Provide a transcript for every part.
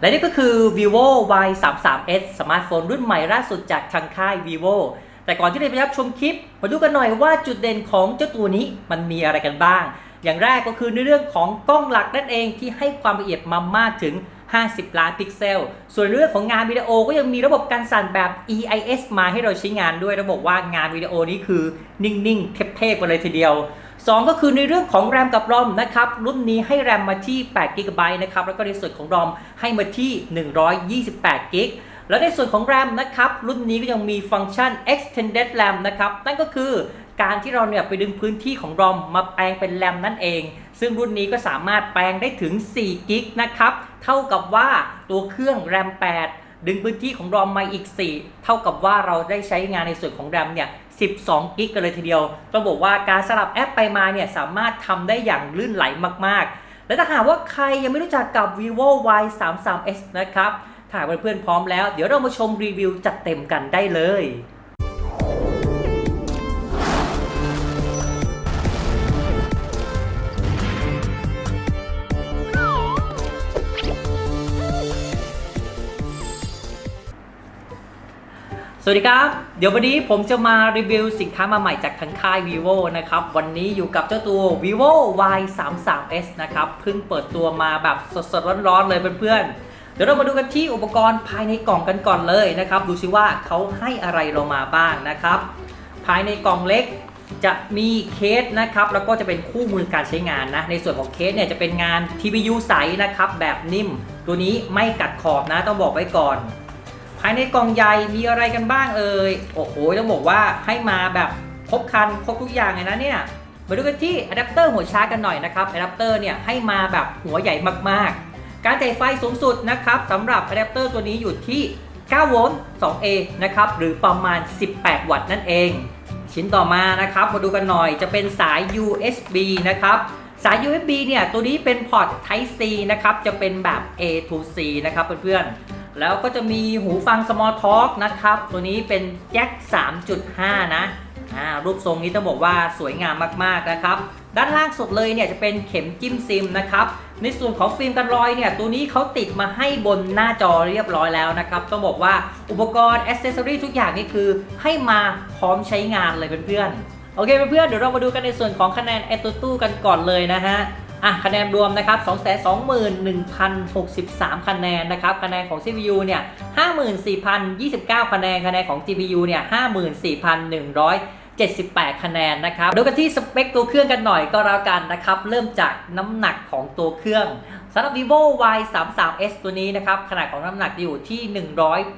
และนี่ก็คือ vivo y 3 3 s สมาร์ทโฟนรุ่นใหม่ล่าสุดจากทางค่าย vivo แต่ก่อนที่เราจะไปรับชมคลิป มาดูกันหน่อยว่าจุดเด่นของเจ้าตัวนี้มันมีอะไรกันบ้าง อย่างแรกก็คือในเรื่องของกล้องหลักนั่นเองที่ให้ความละเอียดมามากถึง 50 ล้านพิกเซล ส่วนเรื่องของงานวิดีโอก็ยังมีระบบการสั่นแบบ EIS มาให้เราใช้งานด้วยระบบว่างานวิดีโอนี้คือนิ่งๆ เทพๆไปเลยทีเดียว 2 ก็คือในเรื่องของแรมกับรอมนะครับ รุ่นนี้ให้แรมมาที่8 g b นะครับ แล้วก็ในส่วนของรอมให้มาที่ 128 g b แล้วในส่วนของแรมนะครับ รุ่นนี้ก็ยังมีฟังก์ชัน extended RAM นะครับ นั่นก็คือการที่เราเนี่ยไปดึงพื้นที่ของรอมมาแปลงเป็นแรมนั่นเอง ซึ่งรุ่นนี้ก็สามารถแปลงได้ถึง4กิกนะครับ เท่ากับว่าตัวเครื่องแรม8ดึงพื้นที่ของรอมมาอีก 4 เท่ากับว่าเราได้ใช้งานในส่วนของแรมเนี่ย 12 กิกกันเลยทีเดียวต้องบอกว่าการสลับแอปไปมาเนี่ยสามารถทำได้อย่างลื่นไหลมากๆ และถ้าหากว่าใครยังไม่รู้จักกับ vivo y 3 3 s นะครับ ถ้าหากเพื่อนๆพร้อมแล้ว เดี๋ยวเรามาชมรีวิวจัดเต็มกันได้เลย สวัสดีครับ เดี๋ยววันนี้ผมจะมารีวิวสินค้ามาใหม่จากทางค่าย vivo นะครับ วันนี้อยู่กับเจ้าตัว vivo y 3 3 s นะครับ เพิ่งเปิดตัวมาแบบสดๆร้อนๆเลยเพื่อนๆ เดี๋ยวเรามาดูกันที่อุปกรณ์ภายในกล่องกันก่อนเลยนะครับ ดูซิว่าเขาให้อะไรเรามาบ้างนะครับ ภายในกล่องเล็กจะมีเคสนะครับ แล้วก็จะเป็นคู่มือการใช้งานนะ ในส่วนของเคสเนี่ยจะเป็นงาน TPU ใสนะครับ แบบนิ่ม ตัวนี้ไม่กัดขอบนะต้องบอกไว้ก่อน ภายในกล่องใหญ่มีอะไรกันบ้างเอ่ย โอ้โห ต้องบอกว่าให้มาแบบครบคันครบทุกอย่างเลยนะเนี่ย มาดูกันที่อะแดปเตอร์หัวชาร์จกันหน่อยนะครับ อะแดปเตอร์เนี่ยให้มาแบบหัวใหญ่มากๆ การจ่ายไฟสูงสุดนะครับสำหรับอะแดปเตอร์ตัวนี้อยู่ที่9โวลต์ 2A นะครับ หรือประมาณ 18 วัตต์นั่นเอง ชิ้นต่อมานะครับ มาดูกันหน่อยจะเป็นสาย USB นะครับ สาย USB เนี่ย ตัวนี้เป็นพอร์ต Type C นะครับ จะเป็นแบบ A to C นะครับเพื่อนๆ แล้วก็จะมีหูฟัง Small Talk นะครับ ตัวนี้เป็นแจ็ค 3.5 นะอ่ารูปทรงนี้ต้องบอกว่าสวยงามมากๆนะครับ ด้านล่างสุดเลยเนี่ยจะเป็นเข็มจิ้มซิมนะครับ ในส่วนของฟิล์มกันรอยเนี่ยตัวนี้เขาติดมาให้บนหน้าจอเรียบร้อยแล้วนะครับ ต้องบอกว่าอุปกรณ์อ c เซสซอรีทุกอย่างนี่คือให้มาพร้อมใช้งานเลยเพื่อนๆโอเคเพื่อนๆเดี๋ยวเรามาดูกันในส่วนของคะแนน a อตตู้กันก่อนเลยนะฮะ อะคะแนนรวมนะครับ 221,063 คะแนนนะครับ คะแนนของ CPU เนี่ย54,029 คะแนน คะแนนของ GPU เนี่ย54,178 คะแนนนะครับดูกันที่สเปคตัวเครื่องกันหน่อยก็แล้วกันนะครับ เริ่มจากน้ำหนักของตัวเครื่องสำหรับ vivo y 3 3 s ตัวนี้นะครับ ขนาดของน้ำหนักอยู่ที่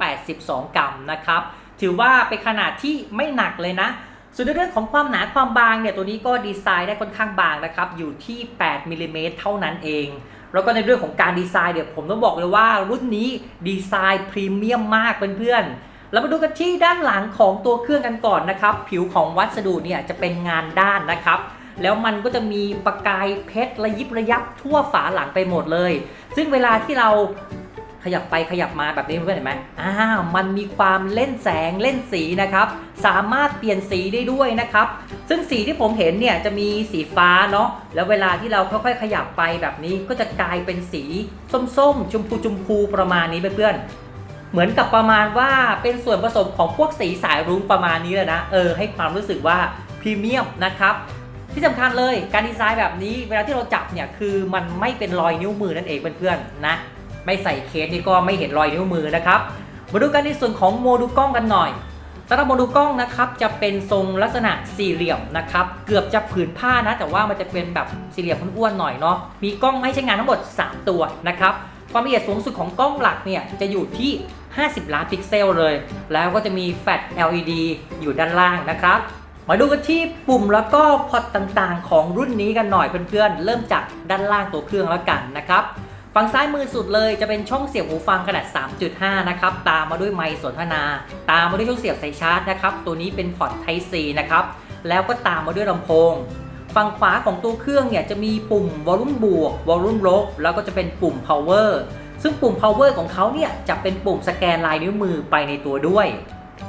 182 กรัมนะครับ ถือว่าเป็นขนาดที่ไม่หนักเลยนะ ส่วนในเรื่องของความหนาความบางเนี่ยตัวนี้ก็ดีไซน์ได้ค่อนข้างบางนะครับอยู่ที่ 8มิลลิเมตรเท่านั้นเอง แล้วก็ในเรื่องของการดีไซน์เดี๋ยวผมต้องบอกเลยว่ารุ่นนี้ดีไซน์พรีเมียมมากเพื่อนๆเรามาดูกันที่ด้านหลังของตัวเครื่องกันก่อนนะครับ ผิวของวัสดุเนี่ยจะเป็นงานด้านนะครับแล้วมันก็จะมีประกายเพชรระยิบระยับทั่วฝาหลังไปหมดเลย ซึ่งเวลาที่เรา ขยับไปขยับมาแบบนี้เพื่อนเห็นไหมอ่ามันมีความเล่นแสงเล่นสีนะครับ สามารถเปลี่ยนสีได้ด้วยนะครับ ซึ่งสีที่ผมเห็นเนี่ยจะมีสีฟ้าเนาะแล้วเวลาที่เราค่อยๆ ขยับไปแบบนี้ก็จะกลายเป็นสีส้มๆชมพูชมพูประมาณนี้เพื่อนเหมือนกับประมาณว่าเป็นส่วนผสมของพวกสีสายรุ้งประมาณนี้เลยนะ เออ ให้ความรู้สึกว่าพรีเมียมนะครับที่สำคัญเลยการดีไซน์แบบนี้เวลาที่เราจับเนี่ยคือมันไม่เป็นรอยนิ้วมือนั่นเองเพื่อนๆนะ ไม่ใส่เคสนี่ก็ไม่เห็นรอยนิ้วมือนะครับ มาดูกันในส่วนของโมดูลกล้องกันหน่อยสำหรับโมดูลกล้องนะครับจะเป็นทรงลักษณะสี่เหลี่ยมนะครับเกือบจะผืนผ้านะ แต่ว่ามันจะเป็นแบบสี่เหลี่ยมอ้วนๆหน่อยเนาะมีกล้องให้ใช้งานทั้งหมด 3 ตัวนะครับความละเอียดสูงสุดของกล้องหลักเนี่ยจะอยู่ที่ 50 ล้านพิกเซลเลย แล้วก็จะมีแฟลช LED อยู่ด้านล่างนะครับ มาดูกันที่ปุ่มแล้วก็พอร์ตต่างๆ ของรุ่นนี้กันหน่อยเพื่อนๆ เริ่มจากด้านล่างตัวเครื่องแล้วกันนะครับ ฝั่งซ้ายมือสุดเลยจะเป็นช่องเสียบหูฟังขนาด 3.5 นะครับ ตามมาด้วยไมค์สนทนา ตามมาด้วยช่องเสียบสายชาร์จนะครับ ตัวนี้เป็นพอร์ต Type C นะครับ แล้วก็ตามมาด้วยลำโพง ฝั่งขวาของตัวเครื่องเนี่ยจะมีปุ่มวอลลุ่มบวกวอลลุ่มลบ แล้วก็จะเป็นปุ่ม power ซึ่งปุ่ม power ของเขาเนี่ยจะเป็นปุ่มสแกนลายนิ้วมือไปในตัวด้วย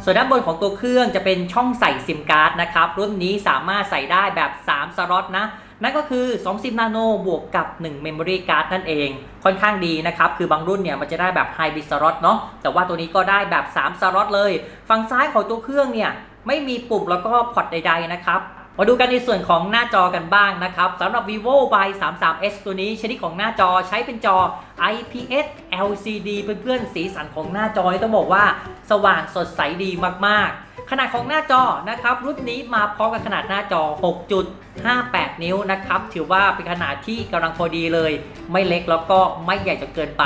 ส่วนด้านบนของตัวเครื่องจะเป็นช่องใส่ซิมการ์ดนะครับ รุ่นนี้สามารถใส่ได้แบบ 3 สล็อตนะ นั่นก็คือ2 0นาโนบวกกับ 1 Memory Card นั่นเอง ค่อนข้างดีนะครับ คือบางรุ่นเนี่ยมันจะได้แบบ High Bit Slot เนาะแต่ว่าตัวนี้ก็ได้แบบ3สล็อตเลย ฝั่งซ้ายของตัวเครื่องเนี่ยไม่มีปุ่มแล้วก็พอร์ตใด ๆ นะครับมาดูกันในส่วนของหน้าจอกันบ้างนะครับสำหรับ vivo y 3 3 s ตัวนี้ชนิดของหน้าจอใช้เป็นจอ IPS LCD เพื่อนๆสีสันของหน้าจอต้องบอกว่า สว่างสดใสดีมากๆ ขนาดของหน้าจอนะครับรุ่นนี้มาพร้อมกับขนาดหน้าจอ 6.58 นิ้วนะครับถือว่าเป็นขนาดที่กำลังพอดีเลย ไม่เล็กแล้วก็ไม่ใหญ่จนเกินไป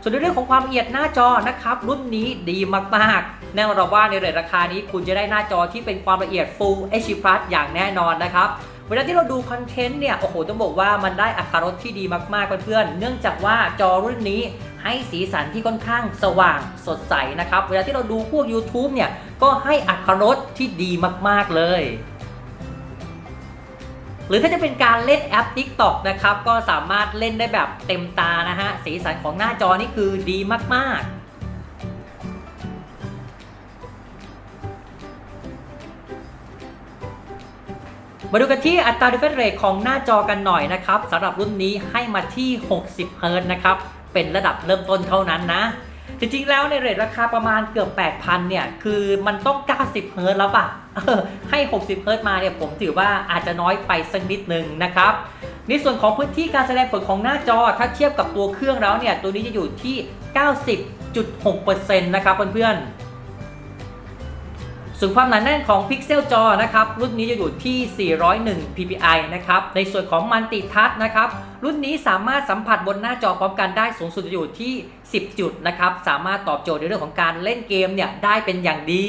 ส่วนในเรื่องของความละเอียดหน้าจอนะครับรุ่นนี้ดีมากๆ แน่นอนว่าในเรทราคานี้คุณจะได้หน้าจอที่เป็นความละเอียด Full HD Plus อย่างแน่นอนนะครับเวลาที่เราดูคอนเทนต์เนี่ยโอ้โหต้องบอกว่ามันได้อัตรถรสที่ดีมากๆเพื่อนๆเนื่องจากว่าจอรุ่นนี้ให้สีสันที่ค่อนข้างสว่างสดใสนะครับเวลาที่เราดูพวก YouTube เนี่ย ก็ให้อัตรรสที่ดีมาก ๆ เลย หรือถ้าจะเป็นการเล่นแอป TikTok นะครับ ก็สามารถเล่นได้แบบเต็มตานะฮะ สีสันของหน้าจอนี่คือดีมาก ๆมาดูกันที่อัตรา refresh rate ของหน้าจอกันหน่อยนะครับสำหรับรุ่นนี้ให้มาที่ 60 Hz นะครับ เป็นระดับเริ่มต้นเท่านั้นนะ จริงๆแล้วในเรทราคาประมาณเกือบ 8,000 เนี่ย คือมันต้อง 90 เฮิร์ตซ์แล้วป่ะให้ 60 เฮิร์ตซ์มาเนี่ยผมถือว่าอาจจะน้อยไปสักนิดนึงนะครับ ในส่วนของพื้นที่การแสดงผลของหน้าจอถ้าเทียบกับตัวเครื่องแล้วเนี่ย ตัวนี้จะอยู่ที่ 90.6%นะครับเพื่อนๆ ส่วนความหนาแน่นของพิกเซลจอนะครับรุ่นนี้จะอยู่ที่ 401 ppi นะครับในส่วนของมันติทัชนะครับรุ่นนี้สามารถสัมผัสบนหน้าจอพร้อมกันได้สูงสุดจะอยู่ที่ 10 จุดนะครับสามารถตอบโจทย์ในเรื่องของการเล่นเกมเนี่ยได้เป็นอย่างดี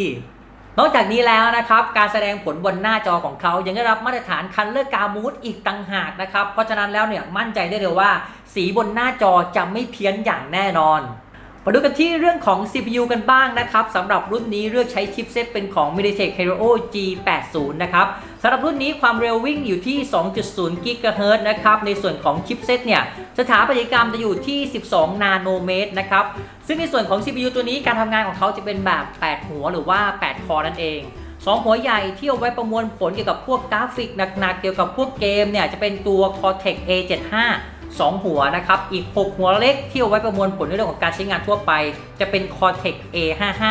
นอกจากนี้แล้วนะครับการแสดงผลบนหน้าจอของเขายังได้รับมาตรฐานคันเลอร์กามูดอีกต่างหากนะครับเพราะฉะนั้นแล้วเนี่ยมั่นใจได้เลยว่า สีบนหน้าจอจะไม่เพี้ยนอย่างแน่นอน มาดูกันที่เรื่องของ CPU กันบ้างนะครับสำหรับรุ่นนี้เลือกใช้ชิปเซตเป็นของ MediaTek Helio G80 นะครับสำหรับรุ่นนี้ความเร็ววิ่งอยู่ที่ 2.0 GHz นะครับ ในส่วนของชิปเซตเนี่ยสถาปัตยกรรมจะอยู่ที่ 12 นาโนเมตรนะครับ ซึ่งในส่วนของ CPU ตัวนี้การทำงานของเขาจะเป็นแบบ 8 หัวหรือว่า 8 คอนั่นเอง2หัวใหญ่ที่เอาไว้ประมวลผลเกี่ยวกับพวกกราฟิกหนักๆ เกี่ยวกับพวกเกมเนี่ยจะเป็นตัว Cortex A75 2 หัวนะครับ อีก 6 หัวเล็กที่เอาไว้ประมวลผลในเรื่องของการใช้งานทั่วไป จะเป็น Cortex A55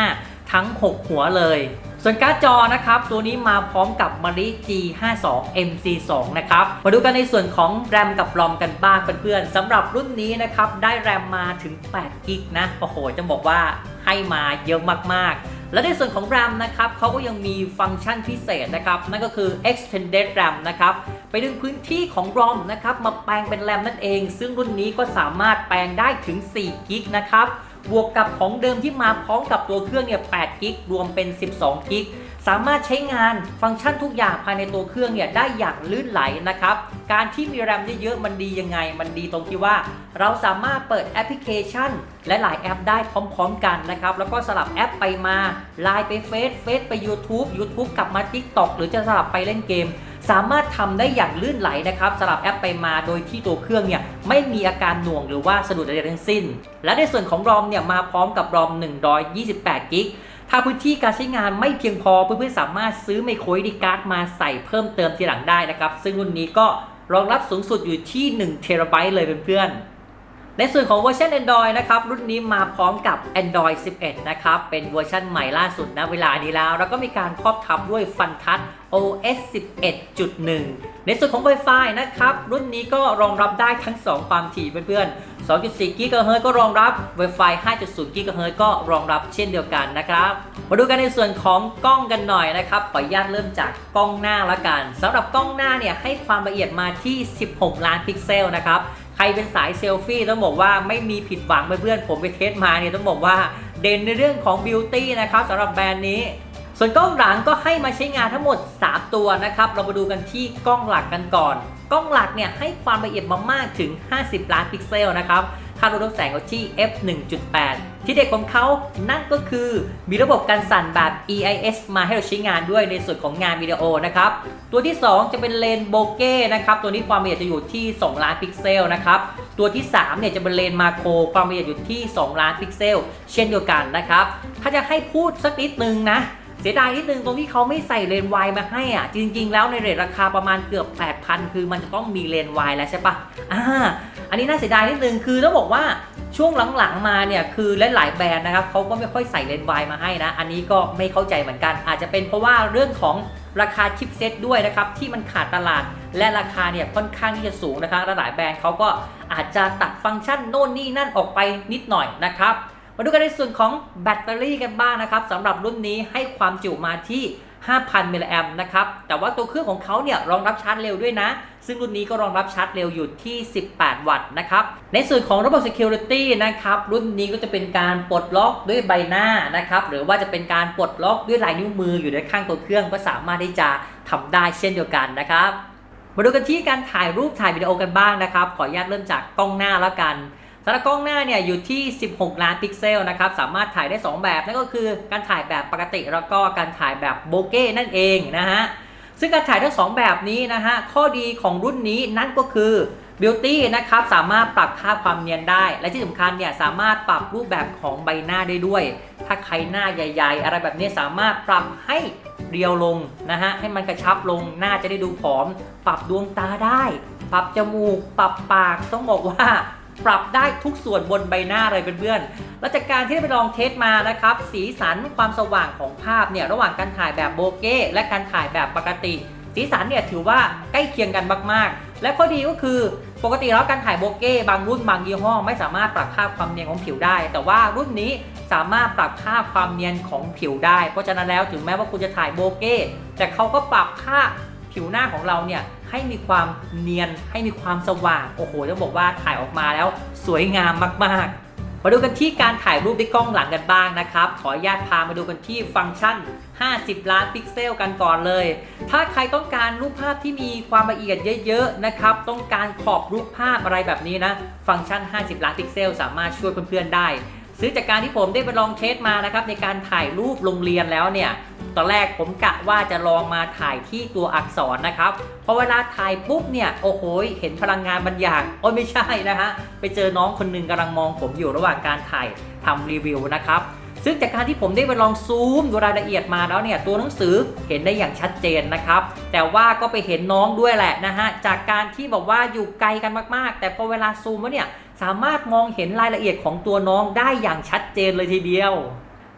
ทั้ง 6 หัวเลย ส่วนการ์ดจอนะครับ ตัวนี้มาพร้อมกับ Mali G52 MC2 นะครับ มาดูกันในส่วนของ RAM กับ ROM กันบ้างเพื่อนๆสำหรับรุ่นนี้นะครับ ได้ RAM มาถึง8กิกนะ โอ้โห จะบอกว่าให้มาเยอะมากๆ และในส่วนของ RAM นะครับเขาก็ยังมีฟังก์ชันพิเศษนะครับ นั่นก็คือ extended RAM นะครับ ไปดึงพื้นที่ของ ROM นะครับ มาแปลงเป็น RAM นั่นเอง ซึ่งรุ่นนี้ก็สามารถแปลงได้ถึง4กิกนะครับ บวกกับของเดิมที่มาพร้อมกับตัวเครื่องเนี่ย8กิกรวมเป็น 12กิกสามารถใช้งานฟังก์ชันทุกอย่างภายในตัวเครื่องเนี่ยได้อย่างลื่นไหลนะครับ การที่มี RAM เยอะๆมันดียังไง มันดีตรงที่ว่า เราสามารถเปิดแอปพลิเคชัน และหลายแอปได้พร้อมๆกันนะครับ แล้วก็สลับแอปไปมา ไลน์ไปเฟซเฟซไป YouTube YouTube กลับมา TikTok หรือจะสลับไปเล่นเกม สามารถทำได้อย่างลื่นไหลนะครับสลับแอปไปมาโดยที่ตัวเครื่องเนี่ยไม่มีอาการหน่วงหรือว่าสะดุดใดๆทั้งสิ้น และในส่วนของ ROM เนี่ยมาพร้อมกับ ROM 128กิกถ้าพื้นที่การใช้งานไม่เพียงพอเพื่อนๆสามารถซื้อไมโครดิการ์ดมาใส่เพิ่มเติมทีหลังได้นะครับ ซึ่งรุ่นนี้ก็รองรับสูงสุดอยู่ที่1 t b เลยเพื่อนๆ ในส่วนของเวอร์ชัน Android นะครับรุ่นนี้มาพร้อมกับ Android 11 นะครับเป็นเวอร์ชันใหม่ล่าสุดนะเวลานี้แล้ว แล้วก็มีการครอบทับด้วยฟันทัช OS 11.1 ในส่วนของ Wi-Fi นะครับ รุ่นนี้ก็รองรับได้ทั้ง 2 ความถี่เพื่อนๆ 2.4 GHz ก็รองรับ Wi-Fi 5.0 GHz ก็รองรับเช่นเดียวกันนะครับ มาดูกันในส่วนของกล้องกันหน่อยนะครับ ขออนุญาตเริ่มจากกล้องหน้าละกันสำหรับกล้องหน้าเนี่ยให้ความละเอียดมาที่ 16 ล้านพิกเซลนะครับ ใครเป็นสายเซลฟี่ต้องบอกว่าไม่มีผิดหวังเพื่อนๆผมไปเทสมาเนี่ยต้องบอกว่าเด่นในเรื่องของบิวตี้นะครับสำหรับแบรนด์นี้ส่วนกล้องหลังก็ให้มาใช้งานทั้งหมด 3 ตัวนะครับ เรามาดูกันที่กล้องหลักกันก่อน กล้องหลักเนี่ยให้ความละเอียดมามากถึง 50 ล้านพิกเซลนะครับ ค่าลดแสงอยู่ที่ f 1.8 ที่เด็ดของเขานั่นก็คือมีระบบการสั่นแบบ EIS มาให้เราใช้งานด้วยในส่วนของงานวิดีโอนะครับ ตัวที่ 2 จะเป็นเลนโบเก้นะครับ ตัวนี้ความละเอียดจะอยู่ที่ 2 ล้านพิกเซลนะครับ ตัวที่3เนี่ยจะเป็นเลนมาโครความละเอียดอยู่ที่ 2 ล้านพิกเซล เช่นเดียวกันนะครับ ถ้าจะให้พูดสักนิดนึงนะเสียดายนิดนึงตรงที่เขาไม่ใส่เลนวายมาให้อะ จริง ๆ แล้วในเรทราคาประมาณเกือบ 8,000 คือมันจะต้องมีเลนวายแล้วใช่ปะอ่า อันนี้น่าเสียดายนิดนึงคือต้องบอกว่าช่วงหลังๆมาเนี่ยคือหลายๆแบรนด์นะครับเขาก็ไม่ค่อยใส่เลนส์วายมาให้นะ อันนี้ก็ไม่เข้าใจเหมือนกัน อาจจะเป็นเพราะว่าเรื่องของราคาชิปเซตด้วยนะครับที่มันขาดตลาดและราคาเนี่ยค่อนข้างที่จะสูงนะครับลหลายแบรนด์เขาก็อาจจะตัดฟังก์ชันโน่นนี่นั่นออกไปนิดหน่อยนะครับมาดูกันในส่วนของแบตเตอรี่กันบ้างนะครับสำหรับรุ่นนี้ให้ความจุมาที่ 5,000มิลลิแอมป์นะครับ แต่ว่าตัวเครื่องของเขาเนี่ยรองรับชาร์จเร็วด้วยนะ ซึ่งรุ่นนี้ก็รองรับชาร์จเร็วอยู่ที่ 18 วัตต์นะครับ ในส่วนของระบบ Security นะครับ รุ่นนี้ก็จะเป็นการปลดล็อกด้วยใบหน้านะครับ หรือว่าจะเป็นการปลดล็อกด้วยลายนิ้วมืออยู่ในข้างตัวเครื่องก็สามารถที่จะทำได้เช่นเดียวกันนะครับ มาดูกันที่การถ่ายรูปถ่ายวิดีโอกันบ้างนะครับ ขออนุญาตเริ่มจากกล้องหน้าแล้วกันำหรับกล้องหน้าเนี่ยอยู่ที่ 16 ล้านพิกเซลนะครับสามารถถ่ายได้ 2 แบบนั่นก็คือการถ่ายแบบปกติแล้วก็การถ่ายแบบโบเก้นั่นเองนะฮะซึ่งการถ่ายทั้ง 2 แบบนี้นะฮะข้อดีของรุ่นนี้นั่นก็คือ Beauty นะครับสามารถปรับค่าความเนียนได้ และที่สำคัญเนี่ยสามารถปรับรูปแบบของใบหน้าได้ด้วย ถ้าใครหน้าใหญ่ ๆ อะไรแบบนี้สามารถปรับให้เรียวลงนะฮะให้มันกระชับลงหน้าจะได้ดูผอม ปรับดวงตาได้ ปรับจมูก ปรับปากต้องบอกว่า ปรับได้ทุกส่วนบนใบหน้าเลยเพื่อนๆ และจากการที่ได้ไปลองเทสมานะครับ สีสันความสว่างของภาพเนี่ยระหว่างการถ่ายแบบโบเก้และการถ่ายแบบปกติ สีสันเนี่ยถือว่าใกล้เคียงกันมากๆ และข้อดีก็คือปกติแล้วการถ่ายโบเก้บางรุ่นบางยี่ห้อ ไม่สามารถปรับค่าความเนียนของผิวได้ แต่ว่ารุ่นนี้สามารถปรับค่าความเนียนของผิวได้ เพราะฉะนั้นแล้วถึงแม้ว่าคุณจะถ่ายโบเก้แต่เขาก็ปรับค่าผิวหน้าของเราเนี่ย ให้มีความเนียน ให้มีความสว่าง โอ้โหต้องบอกว่าถ่ายออกมาแล้วสวยงามมาก ๆมาดูกันที่การถ่ายรูปด้วยกล้องหลังกันบ้างนะครับ ขออนุญาตพามาดูกันที่ฟังก์ชัน 50 ล้านพิกเซลกันก่อนเลย ถ้าใครต้องการรูปภาพที่มีความละเอียดเยอะๆนะครับ ต้องการขอบรูปภาพอะไรแบบนี้นะ ฟังก์ชัน 50 ล้านพิกเซล สามารถช่วยเพื่อนๆได้ ซื้อจากการที่ผมได้ไปลองเทสมานะครับในการถ่ายรูปโรงเรียนแล้วเนี่ย ตอนแรกผมกะว่าจะลองมาถ่ายที่ตัวอักษรนะครับพอเวลาถ่ายปุ๊บเนี่ยโอ้โหเห็นพลังงานบางอย่างโอ้ไม่ใช่นะฮะไปเจอน้องคนหนึงกำลังมองผมอยู่ระหว่างการถ่ายทำรีวิวนะครับซึ่งจากการที่ผมได้ไปลองซูมดูรายละเอียดมาแล้วเนี่ยตัวหนังสือเห็นได้อย่างชัดเจนนะครับ แต่ว่าก็ไปเห็นน้องด้วยแหละนะฮะจากการที่บอกว่าอยู่ไกลกันมากๆ แต่พอเวลาซูมแล้วเนี่ยสามารถมองเห็นรายละเอียดของตัวน้องได้อย่างชัดเจนเลยทีเดียว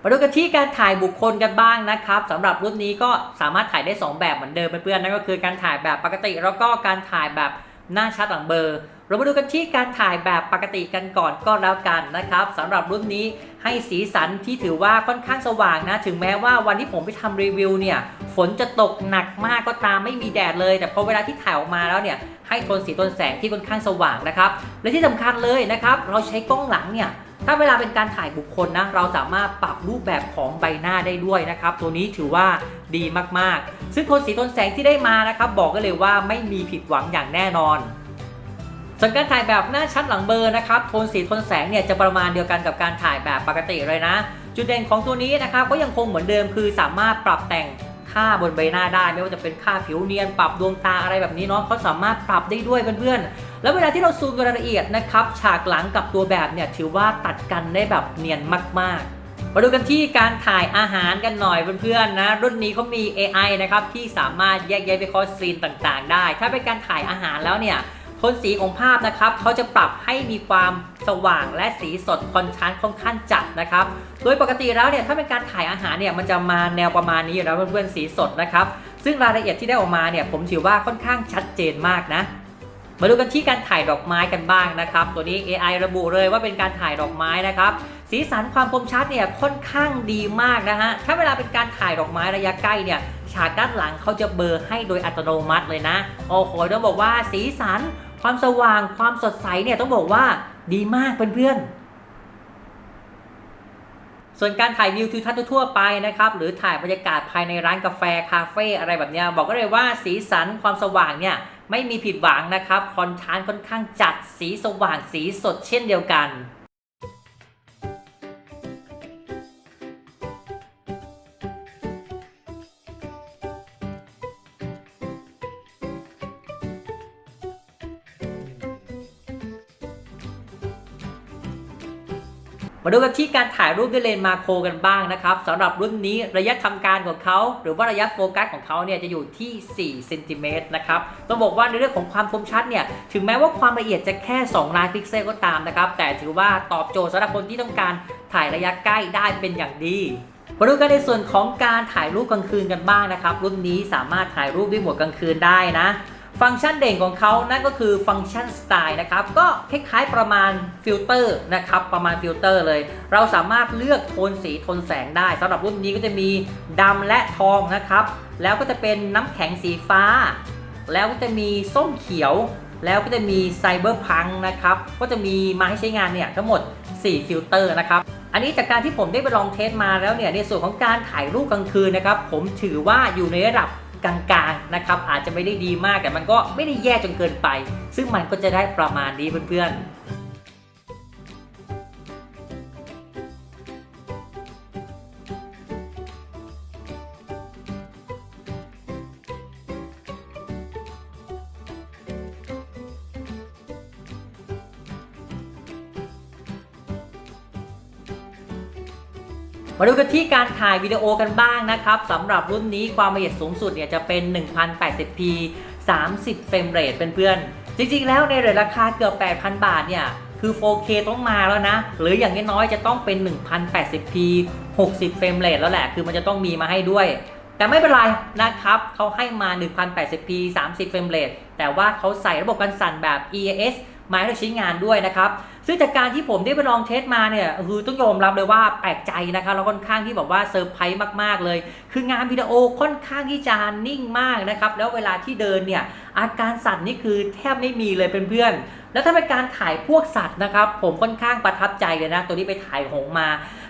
มาดูกันที่การถ่ายบุคคลกันบ้างนะครับสำหรับรุ่นนี้ก็สามารถถ่ายได้ 2 แบบเหมือนเดิมเพื่อนๆนั่นก็คือการถ่ายแบบปกติแล้วก็การถ่ายแบบหน้าชัดหลังเบอร์ เรามาดูกันที่การถ่ายแบบปกติกันก่อนก็แล้วกันนะครับสำหรับรุ่นนี้ให้สีสันที่ถือว่าค่อนข้างสว่างนะ ถึงแม้ว่าวันที่ผมไปทำรีวิวเนี่ย ฝนจะตกหนักมากก็ตามไม่มีแดดเลย แต่พอเวลาที่ถ่ายออกมาแล้วเนี่ย ให้โทนสีโทนแสงที่ค่อนข้างสว่างนะครับ และที่สำคัญเลยนะครับ เราใช้กล้องหลังเนี่ย ถ้าเวลาเป็นการถ่ายบุคคลนะเราสามารถปรับรูปแบบของใบหน้าได้ด้วยนะครับ ตัวนี้ถือว่าดีมากๆ ซึ่งโทนสีโทนแสงที่ได้มานะครับ บอกกันเลยว่าไม่มีผิดหวังอย่างแน่นอนส่วนการถ่ายแบบหน้าชัดหลังเบอร์นะครับโทนสีโทนแสงเนี่ยจะประมาณเดียวกันกับการถ่ายแบบปกติเลยนะ จุดเด่นของตัวนี้นะครับก็ยังคงเหมือนเดิมคือสามารถปรับแต่ง ค่าบนใบหน้าได้ ไม่ว่าจะเป็นค่าผิวเนียนปรับดวงตาอะไรแบบนี้เนาะเขาสามารถปรับได้ด้วยเพื่อนๆแล้วเวลาที่เราซูมรายละเอียดนะครับฉากหลังกับตัวแบบเนี่ยถือว่าตัดกันได้แบบเนียนมากๆมาดูกันที่การถ่ายอาหารกันหน่อยเพื่อนๆนะ รุ่นนี้เขามี AI นะครับที่สามารถแยกแยะวิเคราะห์ซีนต่างๆ ได้ ถ้าเป็นการถ่ายอาหารแล้วเนี่ย ทนสีของภาพนะครับเขาจะปรับให้มีความสว่างและสีสดคอนทราสต์ค่อนข้างจัดนะครับ โดยปกติแล้วเนี่ยถ้าเป็นการถ่ายอาหารเนี่ยมันจะมาแนวประมาณนี้อยู่แล้วเพื่อนๆสีสดนะครับ ซึ่งรายละเอียดที่ได้ออกมาเนี่ยผมถือว่าค่อนข้างชัดเจนมากนะมาดูกันที่การถ่ายดอกไม้กันบ้างนะครับ ตัวนี้ AI ระบุเลยว่าเป็นการถ่ายดอกไม้นะครับ สีสันความคมชัดเนี่ยค่อนข้างดีมากนะฮะ ถ้าเวลาเป็นการถ่ายดอกไม้ระยะใกล้เนี่ย ฉากด้านหลังเขาจะเบลอร์ให้โดยอัตโนมัติเลยนะ โอ้โหต้องบอกว่าสีสัน ความสว่างความสดใสเนี่ยต้องบอกว่าดีมากเพื่อนๆ ส่วนการถ่ายวิวทิวทัศน์ทั่วไปนะครับ หรือถ่ายบรรยากาศภายในร้านกาแฟคาเฟ่อะไรแบบเนี้ยบอกก็เลยว่าสีสันความสว่างเนี่ยไม่มีผิดหวังนะครับคอนทราสต์ค่อนข้างจัดสีสว่างสีสดเช่นเดียวกัน มาดูกันที่การถ่ายรูปด้วยเลนส์มาโครกันบ้างนะครับสำหรับรุ่นนี้ระยะทำการของเขาหรือว่าระยะโฟกัสของเขาเนี่ยจะอยู่ที่4เซนติเมตรนะครับต้องบอกว่าในเรื่องของความคมชัดเนี่ยถึงแม้ว่าความละเอียดจะแค่ 2 ล้านพิกเซลก็ตามนะครับแต่ถือว่าตอบโจทย์สำหรับคนที่ต้องการถ่ายระยะใกล้ได้เป็นอย่างดีมาดูกันในส่วนของการถ่ายรูปกลางคืนกันบ้างนะครับรุ่นนี้สามารถถ่ายรูปด้วยโหมดกลางคืนได้นะ ฟังก์ชันเด่นของเขานั่นก็คือฟังก์ชันสไตล์นะครับ ก็คล้ายๆประมาณฟิลเตอร์นะครับ ประมาณฟิลเตอร์เลย เราสามารถเลือกโทนสีโทนแสงได้สำหรับรุ่นนี้ก็จะมีดำและทองนะครับ แล้วก็จะเป็นน้ำแข็งสีฟ้า แล้วก็จะมีส้มเขียว แล้วก็จะมีไซเบอร์พังนะครับ ก็จะมีมาให้ใช้งานเนี่ยทั้งหมด 4 ฟิลเตอร์นะครับอันนี้จากการที่ผมได้ไปลองเทสมาแล้วเนี่ยในส่วนของการถ่ายรูปกลางคืนนะครับผมถือว่าอยู่ในระดับ กลางๆนะครับอาจจะไม่ได้ดีมากแต่มันก็ไม่ได้แย่จนเกินไป ซึ่งมันก็จะได้ประมาณนี้เพื่อนๆ มาดูกันที่การถ่ายวิดีโอกันบ้างนะครับสำหรับรุ่นนี้ความละเอียดสูงสุดเนี่ยจะเป็น 1080p 30 เฟรมเรทเพื่อนๆ จริงๆ แล้วในเรทราคาเกือบ 8,000 บาทเนี่ย คือ 4K ต้องมาแล้วนะ หรืออย่างน้อยๆจะต้องเป็น 1080p 60 เฟรมเรทแล้วแหละ คือมันจะต้องมีมาให้ด้วย แต่ไม่เป็นไรนะครับ เขาให้มา 1080p 30 เฟรมเรทแต่ว่าเขาใส่ระบบกันสั่นแบบ EAS มาให้เราใช้งานด้วยนะครับ ซึ่งจากการที่ผมได้ไปลองเทสมาเนี่ยคือต้องยอมรับเลยว่าแปลกใจนะครับแล้วค่อนข้างที่แบบว่าเซอร์ไพรส์มากๆเลย คืองานวิดีโอค่อนข้างที่จะนิ่งมากนะครับแล้วเวลาที่เดินเนี่ยอาการสั่นนี่คือแทบไม่มีเลยเพื่อนๆแล้วถ้าเป็นการถ่ายพวกสัตว์นะครับ ผมค่อนข้างประทับใจเลยนะตัวนี้ไปถ่ายหงมา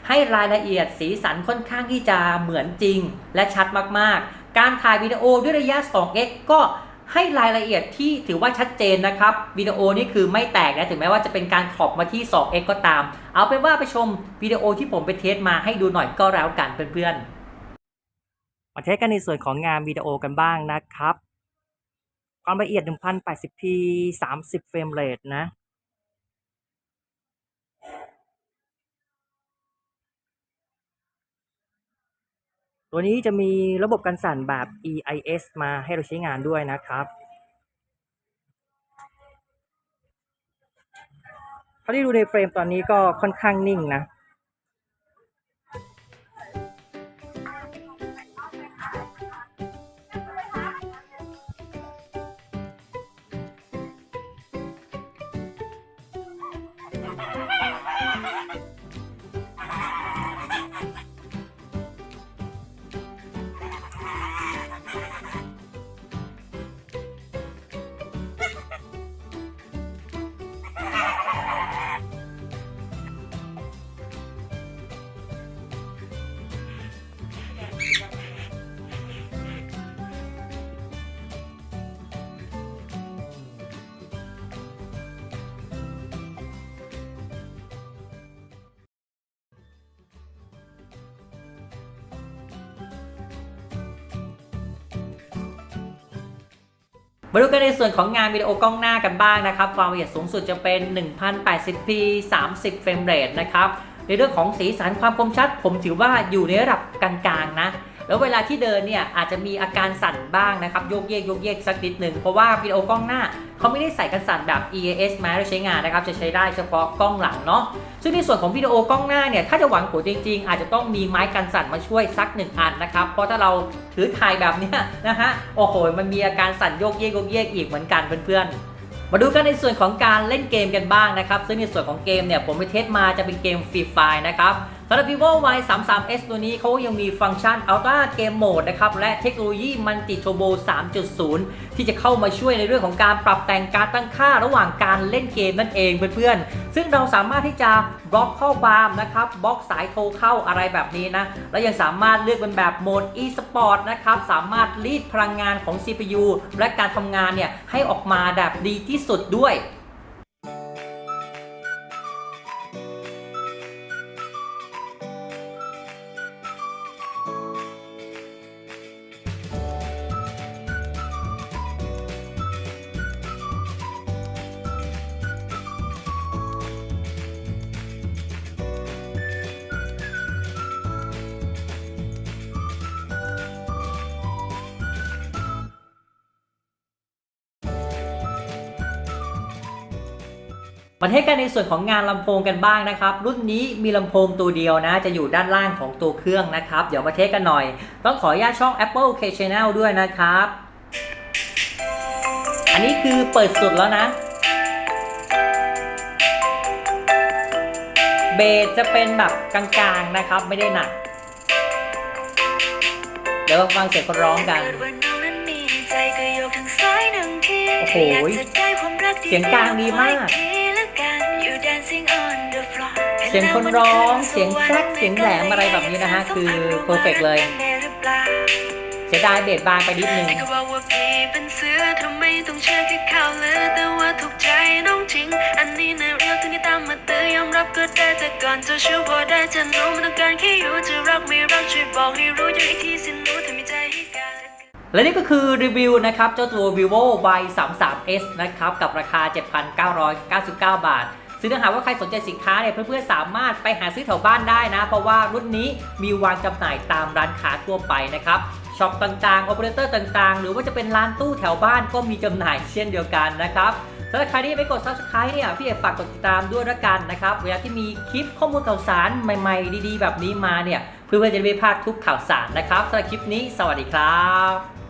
ให้รายละเอียดสีสันค่อนข้างที่จะเหมือนจริง และชัดมากๆ การถ่ายวิดีโอด้วยระยะ 2x ก็ ให้รายละเอียดที่ถือว่าชัดเจนนะครับวิดีโอนี้คือไม่แตกนะถึงแม้ว่าจะเป็นการขอบมาที่ 2x ก็ตาม เอาเป็นว่าไปชมวิดีโอที่ผมไปเทสมาให้ดูหน่อยก็แล้วกันเพื่อนๆมาเทสกันในส่วนของงานวิดีโอกันบ้างนะครับ ความละเอียด 1080p 30เฟรมเรทนะ ตัวนี้จะมีระบบการสั่นแบบ EIS มาให้เราใช้งานด้วยนะครับเท่าที่ดูในเฟรมตอนนี้ก็ค่อนข้างนิ่งนะ มาดูกันในส่วนของงานวิดีโอกล้องหน้ากันบ้างนะครับ ความละเอียดสูงสุดจะเป็น 1080p 30 เฟรมเรทนะครับ ในเรื่องของสีสันความคมชัด ผมถือว่าอยู่ในระดับกลางๆนะ แล้วเวลาที่เดินเนี่ยอาจจะมีอาการสั่นบ้างนะครับโยกเยกโยกเยกสักนิดหนึ่งเพราะว่าวิดีโอกล้องหน้าเขาไม่ได้ใส่กันสั่นแบบ EAS มาให้ใช้งานนะครับจะใช้ได้เฉพาะกล้องหลังเนาะซึ่งในส่วนของวิดีโอกล้องหน้าเนี่ยถ้าจะหวังผลจริงๆ อาจจะต้องมีไม้กันสั่นมาช่วยสักหนึ่งอันนะครับเพราะถ้าเราถือถ่ายแบบเนี้ยนะฮะโอ้โหมันมีอาการสั่นโยกเยกโยกเยกอีกเหมือนกันเพื่อนๆมาดูกันในส่วนของการเล่นเกมกันบ้างนะครับ ซึ่งในส่วนของเกมเนี่ยผมไปเทสมาจะเป็นเกมฟรีไฟนะครับ สำหรับ vivo y 3 3 s ตัวนี้เขายังมีฟังก์ชัน ultra game mode นะครับ และเทคโนโลยี multi turbo 3.0 ที่จะเข้ามาช่วยในเรื่องของการปรับแต่งการตั้งค่าระหว่างการเล่นเกมนั่นเองเพื่อนๆ ซึ่งเราสามารถที่จะบล็อกข้อความนะครับบล็อกสายโทรเข้าอะไรแบบนี้นะ และยังสามารถเลือกเป็นแบบโหมด e-sport นะครับ สามารถรีดพลังงานของ CPU และการทำงานเนี่ยให้ออกมาแบบดีที่สุดด้วย มาเทสกันในส่วนของงานลำโพงกันบ้างนะครับ รุ่นนี้มีลำโพงตัวเดียวนะ จะอยู่ด้านล่างของตัวเครื่องนะครับ เดี๋ยวมาเทสกันหน่อย ต้องขออนุญาตช่อง Apple K Channel ด้วยนะครับ อันนี้คือเปิดสุดแล้วนะเบสจะเป็นแบบกลางๆนะครับ ไม่ได้หนัก เดี๋ยวฟังเสียงคนร้องกัน โอ้โหเสียงกลางดีมาก เสียงคนร้องเสียงแทรกเสียงแหลมอะไรแบบนี้นะฮะคือ perfect เลยเสียดายเบสบางไปนิดนึงก็บอกว่าพี่เป็นเสือทำไมต้องเชื่อแค่ข่าวลือแต่ว่าถูกใจน้องจริงอันนี้ในเรื่องที่นี่ตามมาเตือนยอมรับก็ได้แต่ก่อนจะชื่อพอได้จะรู้มันต้องการแค่อยู่จะรักไม่รักช่วยบอกให้รู้อยู่อีกทีสิหนูถ้ามีใจให้กันและนี่ก็คือรีวิวนะครับ เจ้าตัว vivo y 3 3 s นะครับ กับราคา 7,999 บาท ซึ่งถ้าหากว่าใครสนใจสินค้าเนี่ยเพื่อนๆสามารถไปหาซื้อแถวบ้านได้นะ เพราะว่ารุ่นนี้มีวางจำหน่ายตามร้านค้าทั่วไปนะครับช็อปต่างๆ โอเปอเรเตอร์ต่างๆ หรือว่าจะเป็นร้านตู้แถวบ้านก็มีจำหน่ายเช่นเดียวกันนะครับสำหรับใครที่ไม่กด subscribe เนี่ยพี่เอกฝากกดติดตามด้วยละกันนะครับ เวลาที่มีคลิปข้อมูลข่าวสารใหม่ๆ ดีๆ แบบนี้มาเนี่ย เพื่อนๆจะไม่พลาดทุกข่าวสารนะครับสำหรับคลิปนี้ สวัสดีครับ